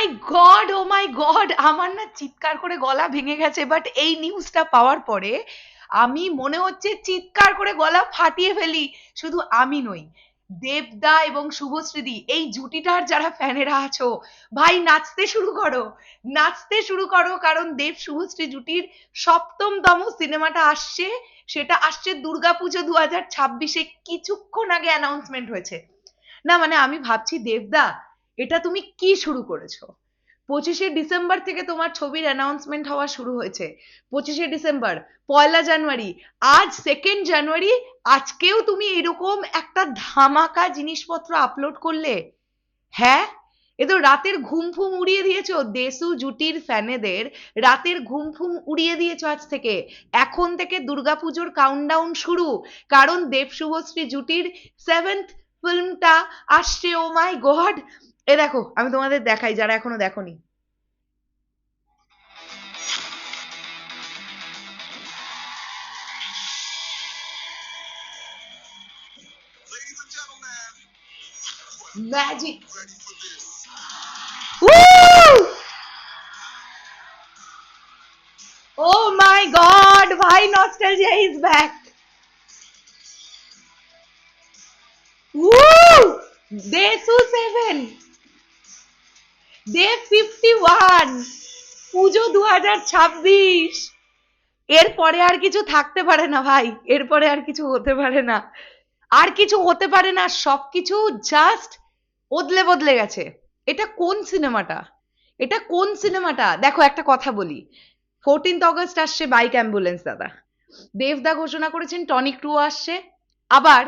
My god O my god আমার না চিৎকার করে গলা ভেঙে গেছে বাট এই নিউজটা পাওয়ার পরে আমি মনে হচ্ছে চিৎকার করে গলা ফাটিয়ে ফেলি, শুধু আমি নই, দেবদা এবং শুভশ্রীদি, এই জুটিটার যারা ফ্যানেরা আছো, ভাই নাচতে শুরু করো, নাচতে শুরু করো, কারণ দেব শুভশ্রী জুটির সপ্তমতম সিনেমাটা আসছে, সেটা আসছে দুর্গাপুজো দু হাজার ছাব্বিশে, কিছুক্ষণ আগে অ্যানাউন্সমেন্ট হয়েছে। না মানে আমি ভাবছি, দেবদা এটা তুমি কি শুরু করেছ? পঁচিশে ডিসেম্বর থেকে তোমার ছবির অ্যানাউন্সমেন্ট হওয়া শুরু হয়েছে। পঁচিশে ডিসেম্বর, পয়লা জানুয়ারি, আজ সেকেন্ড জানুয়ারি, আজকেও তুমি এরকম একটা ধামাকা জিনিসপত্র আপলোড করলে? হ্যাঁ? এ তো রাতের ঘুম ফুম উড়িয়ে দিয়েছ। দেশু জুটির ফ্যানেদের রাতের ঘুম ফুম উড়িয়ে দিয়েছ আজ থেকে। এখন থেকে দুর্গাপুজোর কাউন্টডাউন শুরু। কারণ দেব শুভশ্রী জুটির সেভেন্থ ফিল্মটা আসছে। ও মাই গড এ দেখো, আমি তোমাদের দেখাই, যারা এখনও দেখোনি। Magic ready for this? Oh my god ভাই nostalgia is back দেসু seven day fifty one Puja দু হাজার ছাব্বিশ। এরপরে আর কিছু থাকতে পারে না ভাই, এরপরে আর কিছু হতে পারে না। আর কিছু হতে পারে না, সবকিছু জাস্ট বদলে বদলে গেছে। এটা কোন সিনেমাটা? এটা কোন সিনেমাটা? দেখো, একটা কথা বলি। ফোরটিন্থ অগস্ট আসছে বাইক অ্যাম্বুলেন্স দাদা। দেবদা ঘোষণা করেছেন টনিক টু আসছে। আবার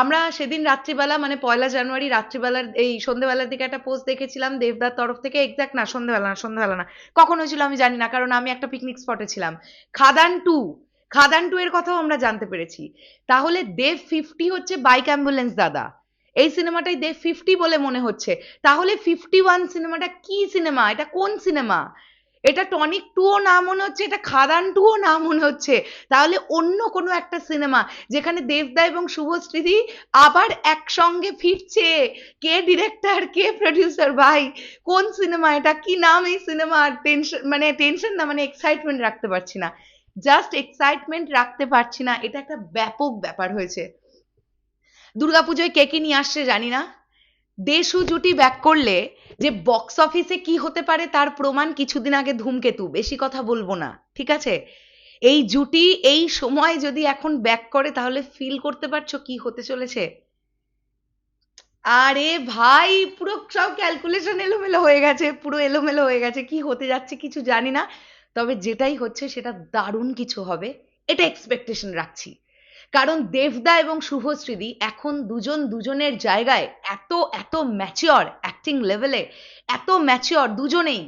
আমরা সেদিন রাত্রিবেলা মানে পয়লা জানুয়ারি রাত্রিবেলার এই সন্ধ্যেবেলার দিকে একটা পোস্ট দেখেছিলাম দেবদার তরফ থেকে এক্সাক্ট না সন্ধ্যেবেলা না সন্ধ্যেবেলা না, কখন হয়েছিল আমি জানি না, কারণ আমি একটা পিকনিক স্পটে ছিলাম। খাদান টু খাদান টু এর কথাও আমরা জানতে পেরেছি। তাহলে দেব ফিফটি হচ্ছে বাইক অ্যাম্বুলেন্স দাদা। এই সিনেমাটাই দেব ফিফটি বলে মনে হচ্ছে। তাহলে ফিফটি ওয়ান সিনেমাটা কি সিনেমা? এটা কোন সিনেমা? এটা টনিক টুও না মনে হচ্ছে, এটা খাদান টুও না মনে হচ্ছে। তাহলে অন্য কোনো একটা সিনেমা যেখানে দেবদা এবং শুভশ্রীদি আবার একসঙ্গে ফিরছে। কে ডিরেক্টর কে প্রডিউসার ভাই, কোন সিনেমা এটা? কি নাম এই সিনেমা টেনশন মানে টেনশন না মানে এক্সাইটমেন্ট রাখতে পারছি না। জাস্ট এক্সাইটমেন্ট রাখতে পারছি না। এটা একটা ব্যাপক ব্যাপার হয়েছে। দুর্গাপুজোয় কে কে নিয়ে আসছে জানি না। দেশু জুটি ব্যাক করলে যে বক্স অফিসে কি হতে পারে তার প্রমাণ কিছুদিন আগে ধূমকেতু, বেশি কথা বলব না, ঠিক আছে? এই জুটি এই সময় যদি এখন ব্যাক করে তাহলে ফিল করতে পারছ কি হতে চলেছে? আরে ভাই, পুরো সব ক্যালকুলেশন এলোমেলো হয়ে গেছে, পুরো এলোমেলো হয়ে গেছে, কি হতে যাচ্ছে কিছু জানি না। তবে যেটাই হচ্ছে সেটা দারুণ কিছু হবে, এটা এক্সপেকটেশন রাখছি। কারণ দেবদা এবং শুভশ্রীদি এখন দুজন দুজনের জায়গায় এত এত ম্যাচিওর অ্যাক্টিং লেভেলে এত ম্যাচিওর দুজনেই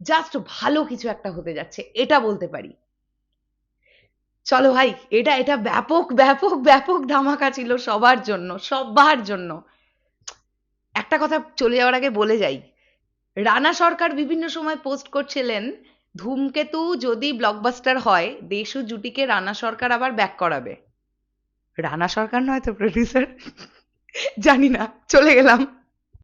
জাস্ট ভালো কিছু একটা হতে যাচ্ছে, এটা বলতে পারি। চলো ভাই, এটা এটা ব্যাপক ব্যাপক ব্যাপক ধামাকা ছিল সবার জন্য সবার জন্য। একটা কথা চলে যাওয়ার আগে বলে যাই, রানা সরকার বিভিন্ন সময় পোস্ট করছিলেন, ধূমকেতু যদি ব্লকবাস্টার হয় দেশু জুটিকে রানা সরকার আবার ব্যাক করাবে। রানা সরকার নয় তো প্রডিউসার জানি না চলে গেলাম।